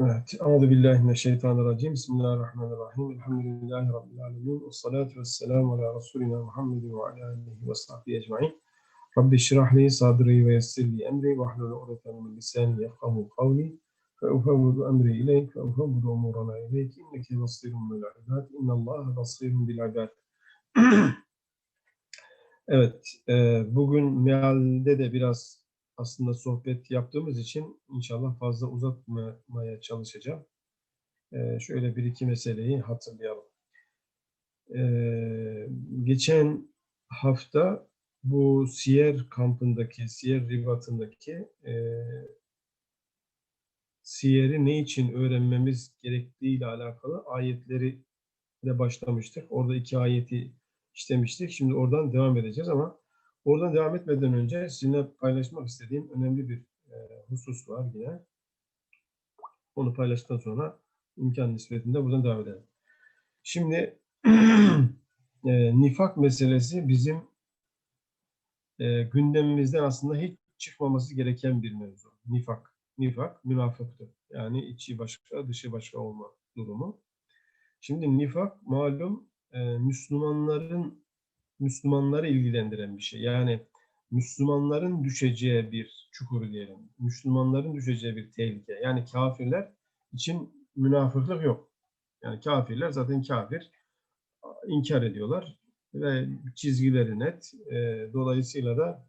Evet. Euzu billahi mineşşeytanirracim. Bismillahirrahmanirrahim. Elhamdülillahi rabbil alamin. Ves salatu vesselamu ala resulina Muhammedin ve ala alihi ve sahbihi ecmaîn. Rabbi şrah li sadri ve yessir li emri ve hlul ukdeten min lisani yefkahu kavli. Fe ufevvidu emri ileyk ve ufevvidu umurana ileyk. İnneke basirun bil ibad. İnnallâhe basirun bil ibad. Evet, e, bugün mealde de biraz aslında sohbet yaptığımız için inşallah fazla uzatmamaya çalışacağım. E, şöyle bir iki meseleyi hatırlayalım. E, geçen hafta bu Siyer kampındaki, Siyer ribatındaki e, Siyer'i ne için öğrenmemiz gerektiği ile alakalı ayetleri de başlamıştık. Orada iki ayeti işlemiştik. Şimdi oradan devam edeceğiz ama oradan devam etmeden önce sizinle paylaşmak istediğim önemli bir e, husus var yine. Onu paylaştıktan sonra imkan nispetinde buradan devam edelim. Şimdi e, nifak meselesi bizim e, gündemimizden aslında hiç çıkmaması gereken bir mevzu. Nifak. Nifak, münafıktır. Yani içi başka, dışı başka olma durumu. Şimdi nifak malum e, Müslümanların Müslümanları ilgilendiren bir şey. Yani Müslümanların düşeceği bir çukur diyelim. Müslümanların düşeceği bir tehlike. Yani kafirler için münafıklık yok. Yani kafirler zaten kafir. inkar ediyorlar ve çizgileri net. E, dolayısıyla da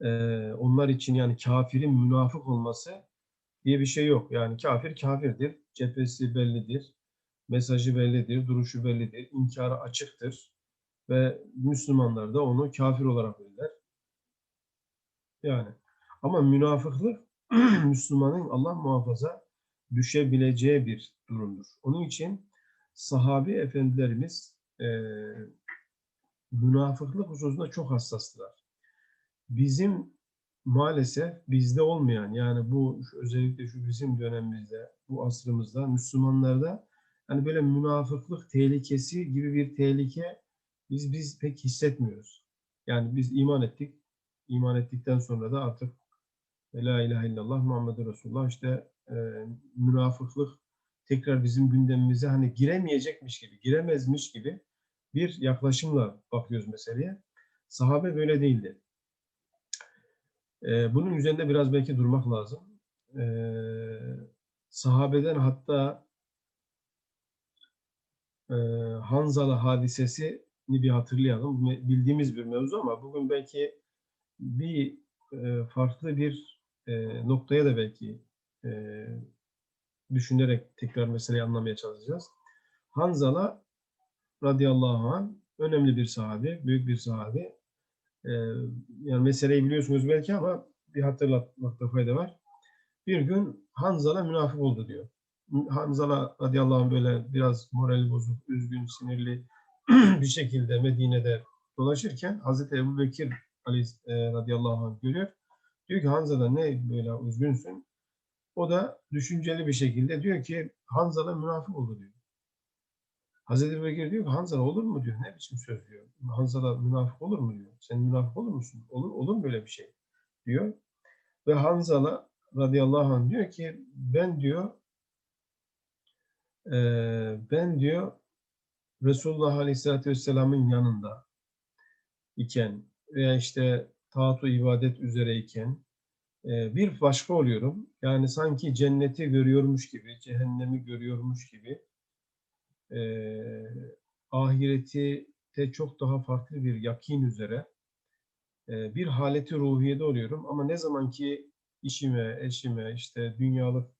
e, onlar için yani kafirin münafık olması diye bir şey yok. Yani kafir kafirdir. Cephesi bellidir mesajı bellidir, duruşu bellidir, inkara açıktır ve Müslümanlar da onu kafir olarak bilirler. Yani ama münafıklık Müslümanın Allah muhafaza düşebileceği bir durumdur. Onun için sahabi efendilerimiz e, münafıklık hususunda çok hassastılar. Bizim maalesef bizde olmayan yani bu özellikle şu bizim dönemimizde, bu asrımızda Müslümanlarda hani böyle münafıklık tehlikesi gibi bir tehlike biz biz pek hissetmiyoruz. Yani biz iman ettik. İman ettikten sonra da artık La ilahe illallah Muhammed Resulullah işte e, münafıklık tekrar bizim gündemimize hani giremeyecekmiş gibi, giremezmiş gibi bir yaklaşımla bakıyoruz meseleye. Sahabe böyle değildi. E, bunun üzerinde biraz belki durmak lazım. E, sahabeden hatta e, Hanzala hadisesini bir hatırlayalım. Bildiğimiz bir mevzu ama bugün belki bir e, farklı bir e, noktaya da belki e, düşünerek tekrar meseleyi anlamaya çalışacağız. Hanzala radıyallahu anh önemli bir sahabe, büyük bir sahabe. Yani meseleyi biliyorsunuz belki ama bir hatırlatmakta fayda var. Bir gün Hanzala münafık oldu diyor. Hanzala radıyallahu anh böyle biraz morali bozuk, üzgün, sinirli bir şekilde Medine'de dolaşırken Hazreti Ebu Bekir Ali e, radıyallahu anh görüyor. Diyor ki Hanzala ne böyle üzgünsün? O da düşünceli bir şekilde diyor ki Hanzala münafık oldu diyor. Hazreti Ebu Bekir diyor ki Hanzala olur mu diyor. Ne biçim söz diyor. Hanzala münafık olur mu diyor. Sen münafık olur musun? Olur, olur mu böyle bir şey? diyor. Ve Hanzala radıyallahu anh diyor ki ben diyor ben diyor Resulullah Aleyhisselatü Vesselam'ın yanında iken veya işte taat ibadet üzereyken bir başka oluyorum. Yani sanki cenneti görüyormuş gibi, cehennemi görüyormuş gibi ahireti de çok daha farklı bir yakin üzere bir haleti ruhiyede oluyorum. Ama ne zaman ki işime, eşime, işte dünyalık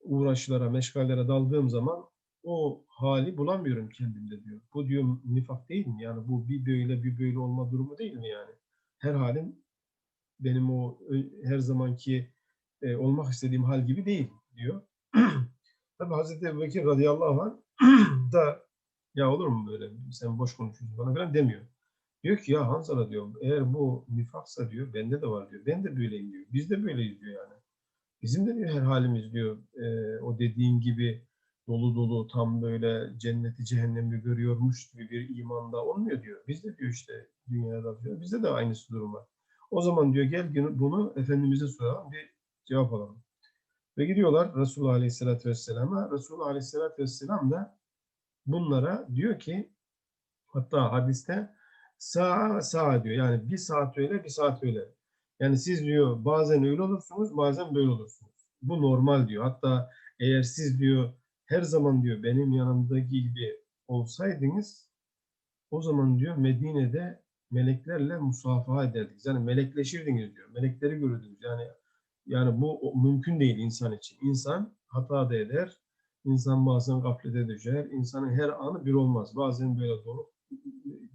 uğraşlara, meşgallere daldığım zaman o hali bulamıyorum kendimde diyor. Bu diyor nifak değil mi? Yani bu bir böyle bir böyle olma durumu değil mi yani? Her halim benim o her zamanki e, olmak istediğim hal gibi değil diyor. Tabi Hazreti Ebu Bekir radıyallahu anh da ya olur mu böyle sen boş konuşuyorsun bana falan demiyor. Diyor ki ya Hanzala diyor eğer bu nifaksa diyor bende de var diyor. Ben de böyleyim diyor. Biz de böyleyiz diyor yani. Bizim de diyor her halimiz diyor e, o dediğin gibi dolu dolu tam böyle cenneti cehennemi görüyormuş gibi bir imanda olmuyor diyor. Biz de diyor işte dünyada diyor. Bizde de aynısı durum var. O zaman diyor gel bunu Efendimiz'e soralım bir cevap alalım. Ve gidiyorlar Resulullah Aleyhisselatü Vesselam'a. Resulullah Aleyhisselatü Vesselam da bunlara diyor ki hatta hadiste sağa sağa diyor. Yani bir saat öyle bir saat öyle. Yani siz diyor bazen öyle olursunuz bazen böyle olursunuz. Bu normal diyor. Hatta eğer siz diyor her zaman diyor benim yanımdaki gibi olsaydınız o zaman diyor Medine'de meleklerle musafaha ederdiniz. Yani melekleşirdiniz diyor. Melekleri görürdünüz. Yani yani bu mümkün değil insan için. İnsan hata da eder. İnsan bazen gaflete düşer. İnsanın her anı bir olmaz. Bazen böyle dolu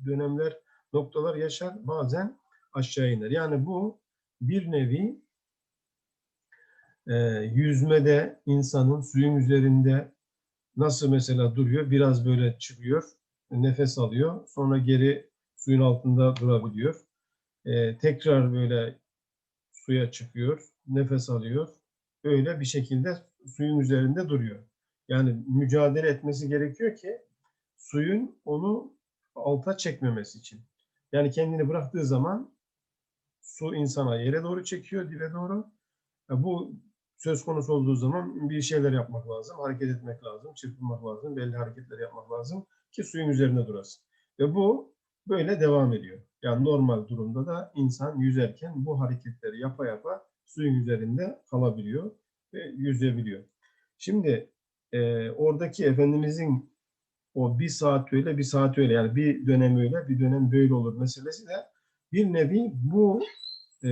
dönemler, noktalar yaşar. Bazen aşağı iner. Yani bu bir nevi e, yüzmede insanın suyun üzerinde nasıl mesela duruyor? Biraz böyle çıkıyor, nefes alıyor. Sonra geri suyun altında durabiliyor. E, tekrar böyle suya çıkıyor, nefes alıyor. Öyle bir şekilde suyun üzerinde duruyor. Yani mücadele etmesi gerekiyor ki suyun onu alta çekmemesi için. Yani kendini bıraktığı zaman su insana yere doğru çekiyor, dibe doğru. Ya bu söz konusu olduğu zaman bir şeyler yapmak lazım, hareket etmek lazım, çırpınmak lazım, belli hareketler yapmak lazım ki suyun üzerinde durasın. Ve bu böyle devam ediyor. Yani normal durumda da insan yüzerken bu hareketleri yapa yapa suyun üzerinde kalabiliyor ve yüzebiliyor. Şimdi e, oradaki Efendimizin o bir saat öyle bir saat öyle yani bir dönem öyle bir dönem böyle olur meselesi de bir nevi bu e,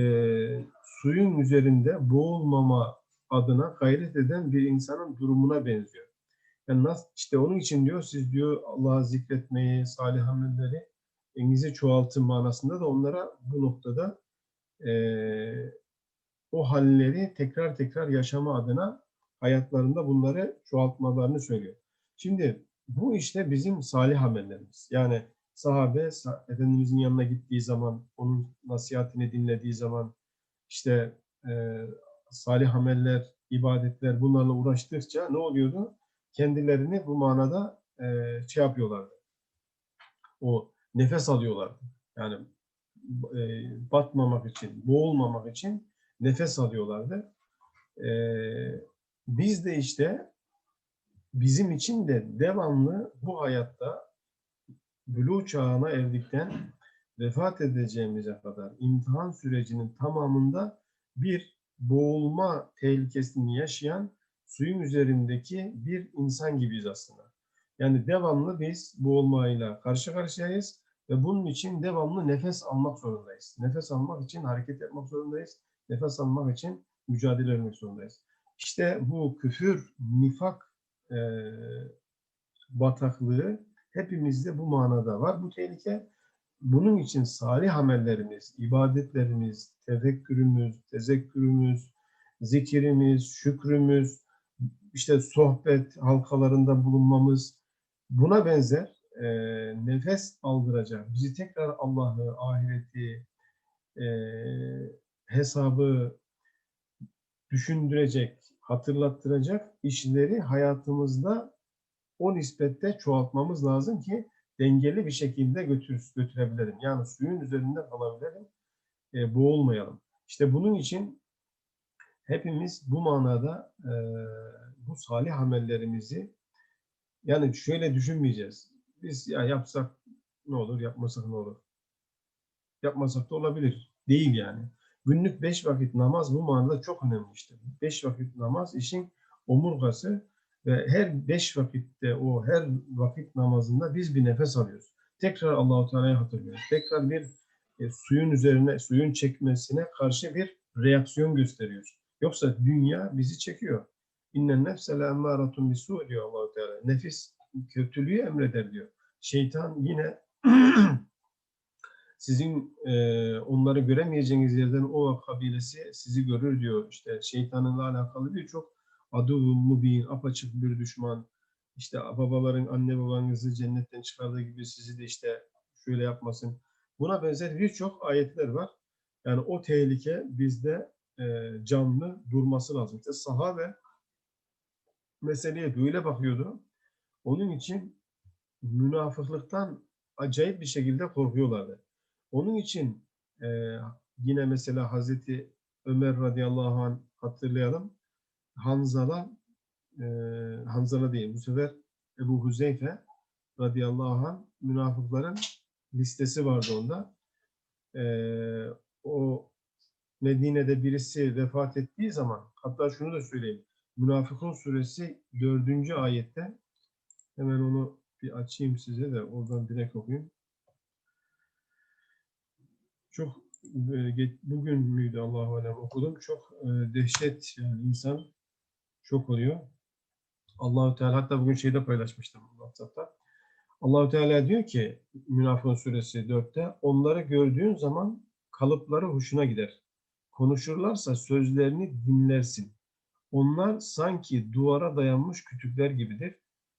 suyun üzerinde boğulmama adına gayret eden bir insanın durumuna benziyor. Yani nasıl işte onun için diyor siz diyor Allah'ı zikretmeyi, salih amelleri elinizi çoğaltın manasında da onlara bu noktada eee, o halleri tekrar tekrar yaşama adına hayatlarında bunları çoğaltmalarını söylüyor. Şimdi bu işte bizim salih amellerimiz. Yani sahabe sa- Efendimizin yanına gittiği zaman, onun nasihatini dinlediği zaman işte eee, salih ameller, ibadetler bunlarla uğraştıkça ne oluyordu? Kendilerini bu manada eee şey yapıyorlardı. O nefes alıyorlardı. Yani e, batmamak için, boğulmamak için nefes alıyorlardı. E, biz de işte bizim için de devamlı bu hayatta buluğ çağına erdikten vefat edeceğimize kadar imtihan sürecinin tamamında bir boğulma tehlikesini yaşayan suyun üzerindeki bir insan gibiyiz aslında. Yani devamlı biz boğulmayla karşı karşıyayız ve bunun için devamlı nefes almak zorundayız. Nefes almak için hareket yapmak zorundayız. Nefes almak için mücadele etmek zorundayız. İşte bu küfür, nifak e, bataklığı hepimizde bu manada var. Bu tehlike bunun için salih amellerimiz, ibadetlerimiz, tefekkürümüz, tezekkürümüz, zikirimiz, şükrümüz, işte sohbet halkalarında bulunmamız buna benzer e, nefes aldıracak, bizi tekrar Allah'ı, ahireti, e, hesabı düşündürecek, hatırlattıracak işleri hayatımızda o nispette çoğaltmamız lazım ki dengeli bir şekilde götür, götürebilelim. Yani suyun üzerinde kalabilelim, e, boğulmayalım. İşte bunun için hepimiz bu manada e, bu salih amellerimizi yani şöyle düşünmeyeceğiz. Biz ya yapsak ne olur, yapmasak ne olur? Yapmasak da olabilir. Değil yani. Günlük beş vakit namaz bu manada çok önemli işte. Beş vakit namaz işin omurgası ve her beş vakitte o her vakit namazında biz bir nefes alıyoruz. Tekrar Allahu Teala'yı hatırlıyoruz. Tekrar bir e, suyun üzerine, suyun çekmesine karşı bir reaksiyon gösteriyoruz. Yoksa dünya bizi çekiyor. İnnen nefse la emmâratun bisu diyor Allahu Teala. Nefis kötülüğü emreder diyor. Şeytan yine sizin e, onları göremeyeceğiniz yerden o kabilesi sizi görür diyor. İşte şeytanınla alakalı birçok adu mubin, apaçık bir düşman. İşte babaların anne babanızı cennetten çıkardığı gibi sizi de işte şöyle yapmasın. Buna benzer birçok ayetler var. Yani o tehlike bizde e, canlı durması lazım. İşte sahabe meseleye böyle bakıyordu. Onun için münafıklıktan acayip bir şekilde korkuyorlardı. Onun için e, yine mesela Hazreti Ömer radıyallahu anh hatırlayalım. Hanzala e, Hanzala değil bu sefer Ebu Huzeyfe radıyallahu anh münafıkların listesi vardı onda. E, o Medine'de birisi vefat ettiği zaman hatta şunu da söyleyeyim. Münafıkun suresi dördüncü ayette hemen onu bir açayım size de oradan direkt okuyayım. Çok e, bugün müydü Allahu alem okudum. Çok e, dehşet yani insan çok oluyor. Allahu Teala hatta bugün şeyde paylaşmıştım WhatsApp'ta. Allahu Teala diyor ki Münafıkun suresi 4'te onları gördüğün zaman kalıpları hoşuna gider. Konuşurlarsa sözlerini dinlersin. Onlar sanki duvara dayanmış kütükler gibidir.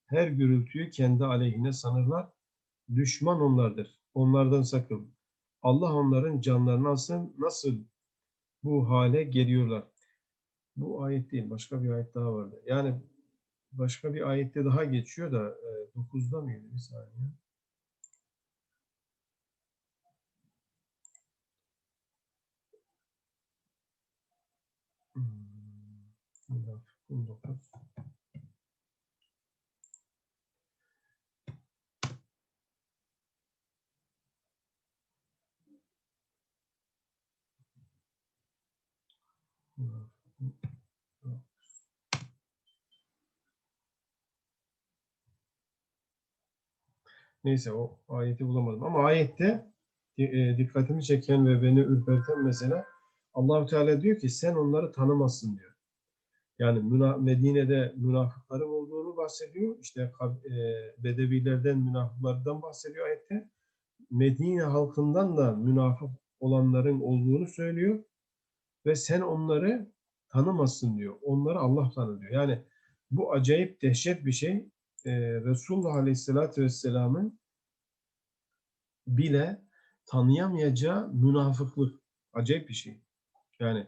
Her gürültüyü kendi aleyhine sanırlar. Düşman onlardır. Onlardan sakın. Allah onların canlarını alsın. Nasıl bu hale geliyorlar? bu ayet değil, başka bir ayet daha vardı. Yani başka bir ayette daha geçiyor da, e, 9'da mıydı bir saniye? Hmm, 19. Neyse o ayeti bulamadım ama ayette e, dikkatimi çeken ve beni ürperten mesela Allahu Teala diyor ki sen onları tanımazsın diyor. Yani Medine'de münafıkların olduğunu bahsediyor. İşte e, Bedevilerden, münafıklardan bahsediyor ayette. Medine halkından da münafık olanların olduğunu söylüyor. Ve sen onları tanımazsın diyor. Onları Allah tanır diyor. Yani bu acayip dehşet bir şey. Ee, Resulullah Aleyhisselatü Vesselam'ın bile tanıyamayacağı münafıklık. Acayip bir şey. Yani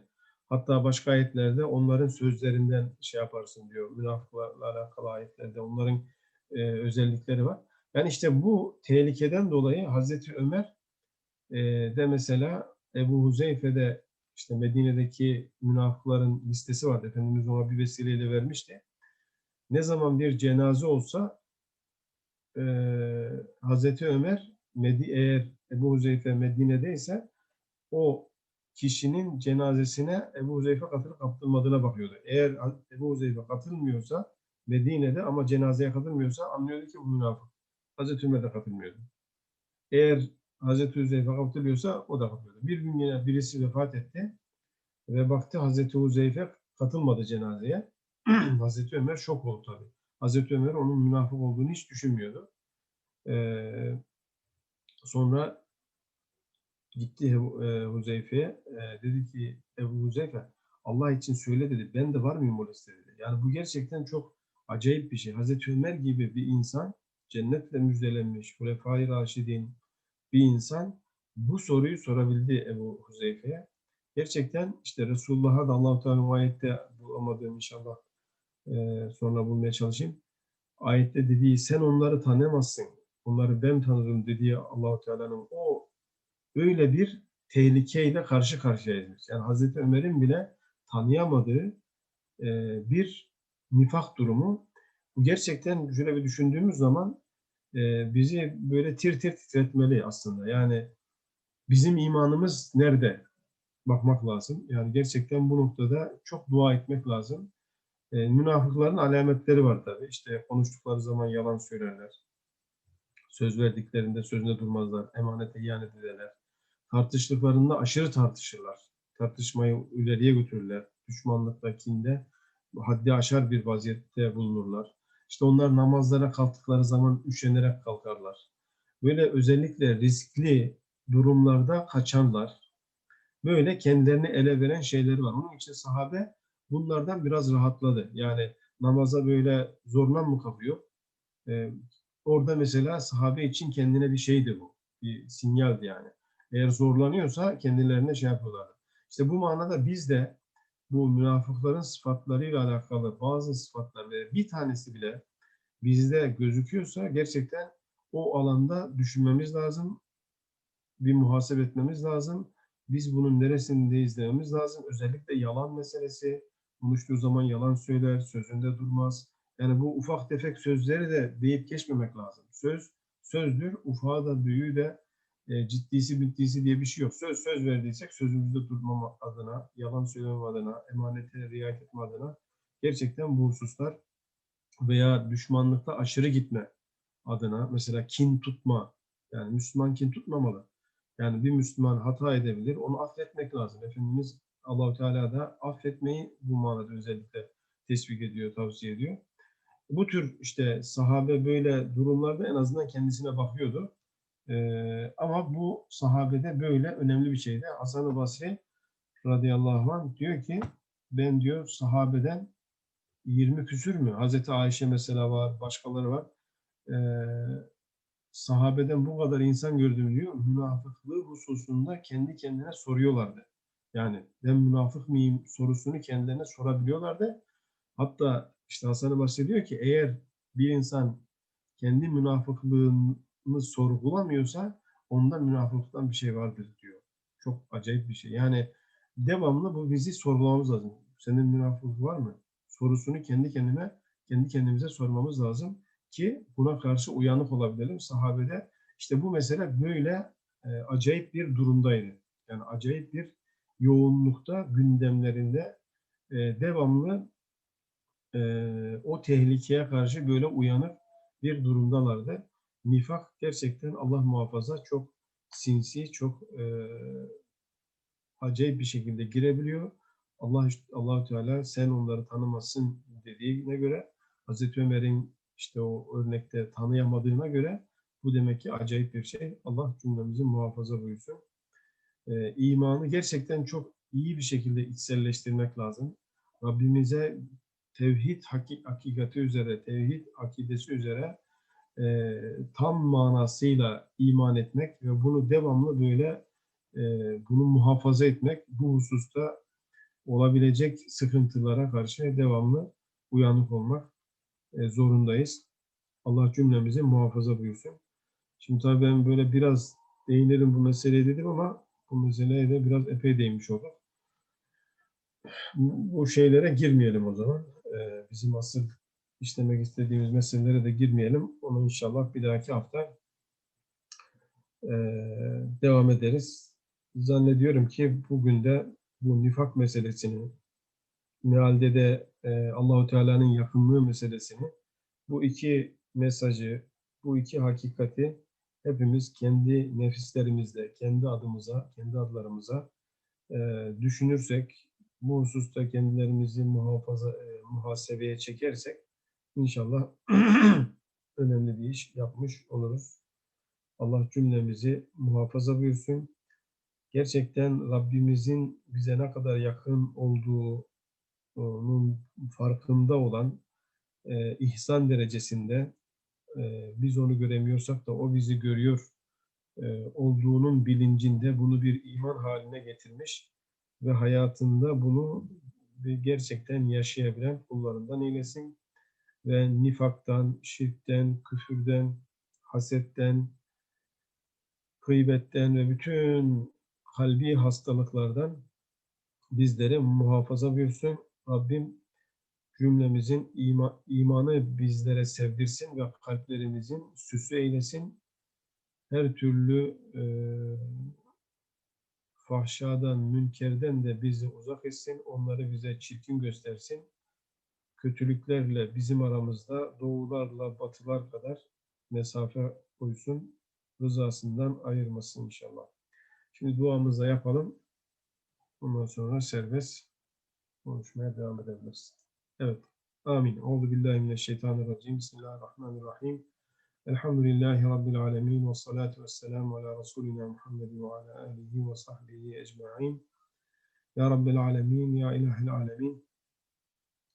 hatta başka ayetlerde onların sözlerinden şey yaparsın diyor. Münafıklarla alakalı ayetlerde onların e, özellikleri var. Yani işte bu tehlikeden dolayı Hazreti Ömer e, de mesela Ebu Huzeyfe'de işte Medine'deki münafıkların listesi vardı. Efendimiz ona bir vesileyle vermişti. Ne zaman bir cenaze olsa e, Hazreti Ömer Medi eğer Ebu Huzeyfe Medine'deyse o kişinin cenazesine Ebu Huzeyfe katılıp katılmadığına bakıyordu. Eğer Ebu Huzeyfe katılmıyorsa Medine'de ama cenazeye katılmıyorsa anlıyordu ki bu münafık. Hazreti Ömer de katılmıyordu. Eğer Hazreti Huzeyfe katılıyorsa o da katılıyordu. Bir gün yine birisi vefat etti ve baktı Hazreti Huzeyfe katılmadı cenazeye. Hazreti Ömer şok oldu tabii. Hazreti Ömer onun münafık olduğunu hiç düşünmüyordu. Ee, sonra gitti e, Huzeyfe'ye e, dedi ki Ebu Huzeyfe Allah için söyle dedi. Ben de var mıyım o listede. Yani bu gerçekten çok acayip bir şey. Hazreti Ömer gibi bir insan cennetle müjdelenmiş, Hulefai Raşidin bir insan bu soruyu sorabildi Ebu Huzeyfe'ye. Gerçekten işte Resulullah'a da Allah-u Teala ayette bulamadığım inşallah e, sonra bulmaya çalışayım. Ayette dediği sen onları tanıyamazsın. Onları ben tanırım dediği Allah-u Teala'nın o öyle bir tehlikeyle karşı karşıyayız. Yani Hazreti Ömer'in bile tanıyamadığı e, bir nifak durumu. Bu gerçekten şöyle bir düşündüğümüz zaman e, bizi böyle tir tir titretmeli aslında. Yani bizim imanımız nerede? Bakmak lazım. Yani gerçekten bu noktada çok dua etmek lazım. E, münafıkların alametleri var tabii. İşte konuştukları zaman yalan söylerler. Söz verdiklerinde sözünde durmazlar. Emanete ihanet ederler. Tartıştıklarında aşırı tartışırlar. Tartışmayı ileriye götürürler. Düşmanlıkta, kinde haddi aşar bir vaziyette bulunurlar. İşte onlar namazlara kalktıkları zaman üşenerek kalkarlar. Böyle özellikle riskli durumlarda kaçanlar. Böyle kendilerini ele veren şeyleri var. Onun için sahabe bunlardan biraz rahatladı. Yani namaza böyle zorla mı kalkıyor? Ee, orada mesela sahabe için kendine bir şeydi bu. Bir sinyaldi yani. Eğer zorlanıyorsa kendilerine şey yapıyorlar. İşte bu manada biz de bu münafıkların sıfatlarıyla alakalı bazı sıfatlar ve bir tanesi bile bizde gözüküyorsa gerçekten o alanda düşünmemiz lazım. Bir muhasebe etmemiz lazım. Biz bunun neresindeyiz dememiz lazım. Özellikle yalan meselesi, konuştuğu zaman yalan söyler, sözünde durmaz. Yani bu ufak tefek sözleri de deyip geçmemek lazım. Söz sözdür, ufağı da büyüğü de e, ciddisi bittisi diye bir şey yok. Söz söz verdiysek sözümüzde durmama adına, yalan söylemem adına, emanete riayet etme adına gerçekten bu hususlar veya düşmanlıkta aşırı gitme adına mesela kin tutma yani Müslüman kin tutmamalı. Yani bir Müslüman hata edebilir, onu affetmek lazım. Efendimiz Allahu Teala da affetmeyi bu manada özellikle teşvik ediyor, tavsiye ediyor. Bu tür işte sahabe böyle durumlarda en azından kendisine bakıyordu. Ee, ama bu sahabede böyle önemli bir şeydi. Hasan-ı Basri radıyallahu anh diyor ki ben diyor sahabeden 20 küsür mü? Hazreti Ayşe mesela var, başkaları var. Ee, sahabeden bu kadar insan gördüm diyor. Münafıklığı hususunda kendi kendine soruyorlardı. Yani ben münafık mıyım sorusunu kendilerine sorabiliyorlardı. Hatta işte Hasan-ı Basri diyor ki eğer bir insan kendi münafıklığını sorgulamıyorsa onda münafıklıktan bir şey vardır diyor. Çok acayip bir şey. Yani devamlı bu bizi sorgulamamız lazım. Senin münafıklık var mı? Sorusunu kendi kendime, kendi kendimize sormamız lazım ki buna karşı uyanık olabilelim. Sahabede işte bu mesele böyle e, acayip bir durumdaydı. Yani acayip bir yoğunlukta gündemlerinde e, devamlı e, o tehlikeye karşı böyle uyanık bir durumdalardı. Nifak gerçekten Allah muhafaza çok sinsi, çok e, acayip bir şekilde girebiliyor. Allah Allah Teala sen onları tanımasın dediğine göre Hazreti Ömer'in işte o örnekte tanıyamadığına göre bu demek ki acayip bir şey. Allah cümlemizi muhafaza buyursun. Ee, imanı gerçekten çok iyi bir şekilde içselleştirmek lazım. Rabbimize tevhid hakikati üzere, tevhid akidesi üzere e, tam manasıyla iman etmek ve bunu devamlı böyle e, bunu muhafaza etmek, bu hususta olabilecek sıkıntılara karşı devamlı uyanık olmak e, zorundayız. Allah cümlemizi muhafaza buyursun. Şimdi tabii ben böyle biraz değinirim bu meseleye dedim ama bu meseleye de biraz epey değinmiş olduk. Bu şeylere girmeyelim o zaman. Ee, bizim asıl işlemek istediğimiz meselelere de girmeyelim. Onu inşallah bir dahaki hafta e, devam ederiz. Zannediyorum ki bugün de bu nifak meselesini, mealde de e, Allahu Teala'nın yakınlığı meselesini, bu iki mesajı, bu iki hakikati hepimiz kendi nefislerimizde, kendi adımıza, kendi adlarımıza e, düşünürsek, bu hususta kendilerimizi muhafaza, e, muhasebeye çekersek inşallah önemli bir iş yapmış oluruz. Allah cümlemizi muhafaza buyursun. Gerçekten Rabbimizin bize ne kadar yakın olduğunun farkında olan e, ihsan derecesinde e, biz onu göremiyorsak da o bizi görüyor e, olduğunun bilincinde bunu bir iman haline getirmiş ve hayatında bunu gerçekten yaşayabilen kullarından eylesin. Ve nifaktan, şirkten, küfürden, hasetten, gıybetten ve bütün kalbi hastalıklardan bizlere muhafaza buyursun. Rabbim cümlemizin ima, imanı bizlere sevdirsin ve kalplerimizin süsü eylesin. Her türlü e, fahşadan, münkerden de bizi uzak etsin. Onları bize çirkin göstersin. Kötülüklerle bizim aramızda doğularla batılar kadar mesafe koysun. Rızasından ayırmasın inşallah. Şimdi duamızı yapalım. Ondan sonra serbest konuşmaya devam edebiliriz. Evet. Amin. Euzu billahi mineşşeytanirracim. Bismillahirrahmanirrahim. Elhamdülillahi Rabbil alemin ve salatu ve selamu ala Resulina Muhammed ve ala alihi ve sahbihi ecma'in. Ya Rabbil alemin, Ya İlahil alemin.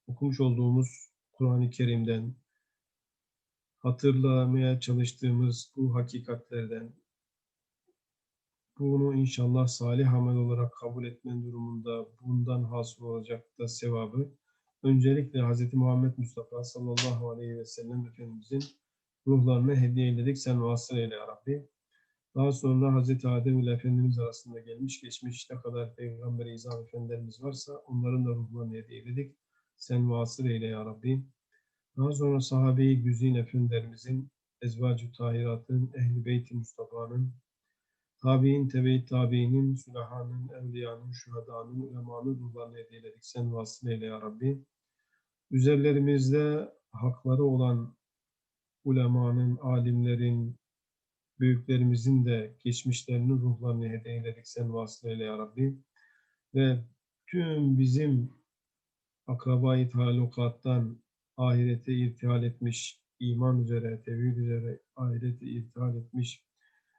Okumuş olduğumuz Kur'an-ı Kerim'den hatırlamaya çalıştığımız bu hakikatlerden bunu inşallah salih amel olarak kabul etmen durumunda bundan hasıl olacak da sevabı öncelikle Hz. Muhammed Mustafa sallallahu aleyhi ve sellem Efendimizin ruhlarını hediye eyledik. Sen vasıl eyle ya Rabbi. Daha sonra Hazreti Adem ile Efendimiz arasında gelmiş geçmiş ne kadar Peygamber-i İzam Efendilerimiz varsa onların da ruhlarını hediye eyledik. Sen vasıl eyle ya Rabbi. Daha sonra sahabe-i güzin Efendilerimizin, Ezvacı Tahirat'ın, Ehl-i Beyt-i Mustafa'nın, Tabi'in, tebe tabi'inin, sülahanın, evliyanın, şuhadanın, ulemanın ruhlarını hediye eyledik. Sen vasıl eyle ya Rabbi. Üzerlerimizde hakları olan ulemanın, alimlerin, büyüklerimizin de geçmişlerinin ruhlarını hediye eyledik. Sen vasıl eyle ya Rabbi. Ve tüm bizim akrabayı talukattan ahirete irtihal etmiş, iman üzere, tevhid üzere ahirete irtihal etmiş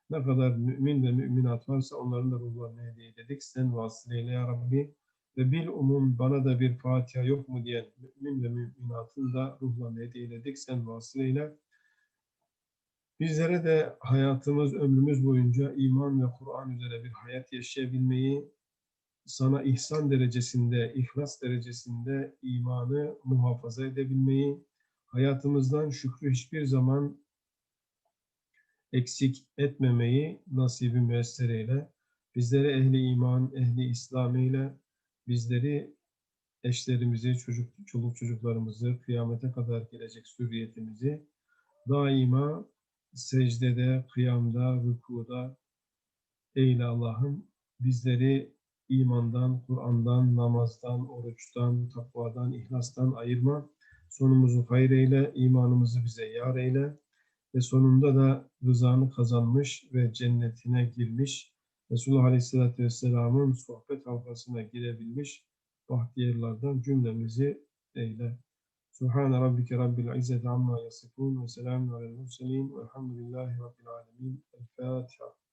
ne kadar mümin ve müminat varsa onların da ruhlarını hediye ededik. Sen vasıleyle ya Rabbi. Ve bil umum bana da bir Fatiha yok mu diyen mümin ve müminatın da ruhlarını hediye. Sen vasıleyle. Bizlere de hayatımız, ömrümüz boyunca iman ve Kur'an üzere bir hayat yaşayabilmeyi, sana ihsan derecesinde, ihlas derecesinde imanı muhafaza edebilmeyi, hayatımızdan şükrü hiçbir zaman eksik etmemeyi nasibi müessir eyle. Bizleri ehli iman, ehli İslam eyle. Bizleri eşlerimizi, çocuk, çoluk çocuklarımızı, kıyamete kadar gelecek zürriyetimizi daima secdede, kıyamda, rükuda eyle Allah'ım. Bizleri imandan, Kur'an'dan, namazdan, oruçtan, takvadan, ihlastan ayırma. Sonumuzu hayır eyle, imanımızı bize yar eyle ve sonunda da rızanı kazanmış ve cennetine girmiş, Resulullah Aleyhisselatü Vesselam'ın sohbet halkasına girebilmiş bahtiyarlardan cümlemizi eyle. Subhane Rabbike Rabbil İzzeti Amma Yasifun ve Selamun Aleyhi Murselin Velhamdülillahi Rabbil Alemin. El Fatiha.